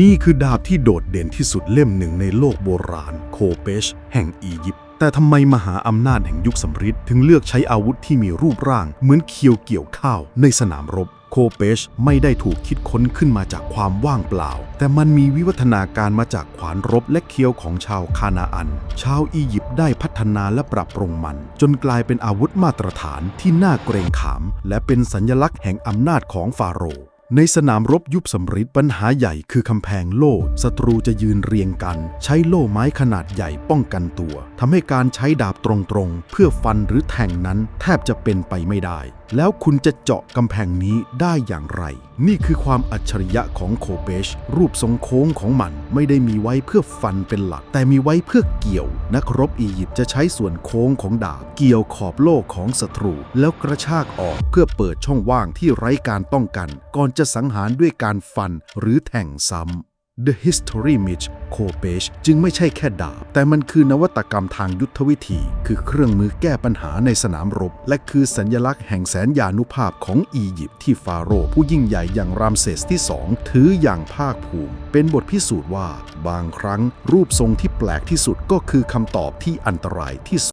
นี่คือดาบที่โดดเด่นที่สุดเล่มหนึ่งในโลกโบราณ โคเปช แห่งอียิปต์แต่ทำไมมหาอำนาจแห่งยุคสำริดถึงเลือกใช้อาวุธที่มีรูปร่างเหมือนเคียวเกี่ยวข้าวในสนามรบ โคเปชไม่ได้ถูกคิดค้นขึ้นมาจากความว่างเปล่า แต่มันมีวิวัฒนาการมาจากขวานรบและเคียวของชาวคานาอัน ชาวอียิปต์ได้พัฒนาและปรับปรุงมัน จนกลายเป็นอาวุธมาตรฐานที่น่าเกรงขาม และเป็นสัญลักษณ์แห่งอำนาจของฟาโรห์ ในสนามรบยุบสำริดปัญหาใหญ่คือกำแพงโล่ศัตรูจะยืนเรียงกัน ใช้โล่ไม้ขนาดใหญ่ป้องกันตัวทำให้การใช้ดาบตรงๆ เพื่อฟันหรือแทงนั้นแทบจะเป็นไปไม่ได้แล้วคุณจะเจาะกำแพงนี้ได้อย่างไร นี่คือความอัจฉริยะของโคเปชรูปทรงโค้งของมันไม่ได้มีไว้เพื่อฟันเป็นหลัก แต่มีไว้เพื่อเกี่ยว นักรบอียิปต์จะใช้ส่วนโค้งของดาบ เกี่ยวขอบโล่ของศัตรู แล้วกระชากออกเพื่อเปิดช่องว่างที่ไร้การป้องกัน ก่อนจะสังหารด้วยการฟันหรือแทงซ้ำ The History Mitch c o p e c h จึงไม่ใช่แค่ดาบ แต่มันคือนวัตกรรมทางยุทธวิธี คือเครื่องมือแก้ปัญหาในสนามรบ และคือสัญลักษณ์แห่งแสนยานุภาพของอียิปต์ที่ฟาโรห์ผู้ยิ่งใหญ่อย่างรามเซสที่สองถืออย่างภาคภูมิ เป็นบทพิสูจน์ว่า บางครั้งรูปทรงที่แปลกที่สุดก็คือคำตอบที่อันตรายที่สุด